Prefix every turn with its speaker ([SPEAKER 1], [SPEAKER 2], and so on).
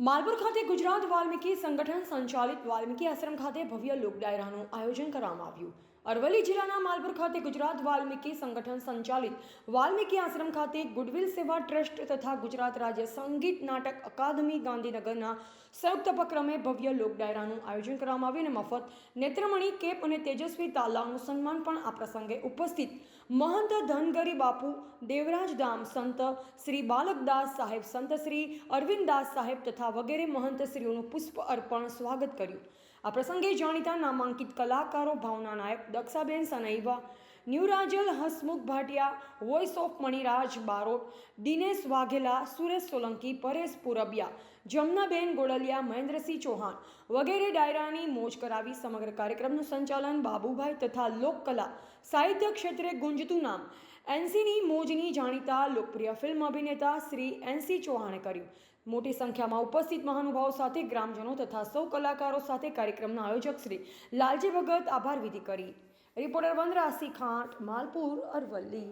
[SPEAKER 1] માલપુર ખાતે ગુજરાત વાલ્મીકી સંગઠન સંચાલિત વાલ્મીકી આશ્રમ ખાતે ભવ્ય લોક ડાયરાનું આયોજન કરવામાં આવ્યું. અરવલ્લી જિલ્લાના માલપુર ખાતે ગુજરાત વાલ્મીકી સંગઠન સંચાલિત વાલ્મીકી આશ્રમ ખાતે ગુડવિલ સેવા ટ્રસ્ટ તથા ગુજરાત રાજ્ય સંગીત નાટક અકાદમી ગાંધીનગરના સંયુક્ત ઉપક્રમે ભવ્ય લોક ડાયરાનું આયોજન કરવામાં આવ્યું અને મફત નેત્રમણી, કેપ અને તેજસ્વી તાલાનું સન્માન પણ આ પ્રસંગે ઉપસ્થિત. મહંત ધનગરી બાપુ, દેવરાજ ધામ સંત, શ્રી બાલકદાસ સાહેબ સંત શ્રી અરવિંદદાસ સાહેબ તથા વગેરે મહંત શ્રીઓનું પુષ્પ અર્પણ સ્વાગત કર્યું. આ પ્રસંગે જાણીતા નામાંકિત કલાકારો ભાવના નાયક, દક્ષાબેન સનૈવા, ન્યુરાજલ હસમુખ ભાટિયા વોઇસ ઓફ મણિરાજ બારોટ, દિનેશ વાઘેલા, સુરેશ સોલંકી, પરેશ પુરબિયા, જમનાબેન ગોળલિયા મહેન્દ્રસિંહ ચૌહાણ વગેરે ડાયરાની મોજ કરાવી સમગ્ર કાર્યક્રમનું સંચાલન બાબુભાઈ તથા લોકકલા સાહિત્ય ક્ષેત્રે ગુંજતું નામ એનસીની મોજની જાણીતા લોકપ્રિય ફિલ્મ અભિનેતા શ્રી એનસી ચૌહાણે કર્યું. મોટી સંખ્યામાં ઉપસ્થિત મહાનુભાવો સાથે ગ્રામજનો તથા સૌ કલાકારો સાથે કાર્યક્રમના આયોજક શ્રી લાલજી ભગત આભાર વિધિ કરી. રિપોર્ટર વનરાસી ખાંટ, માલપુર અરવલ્લી.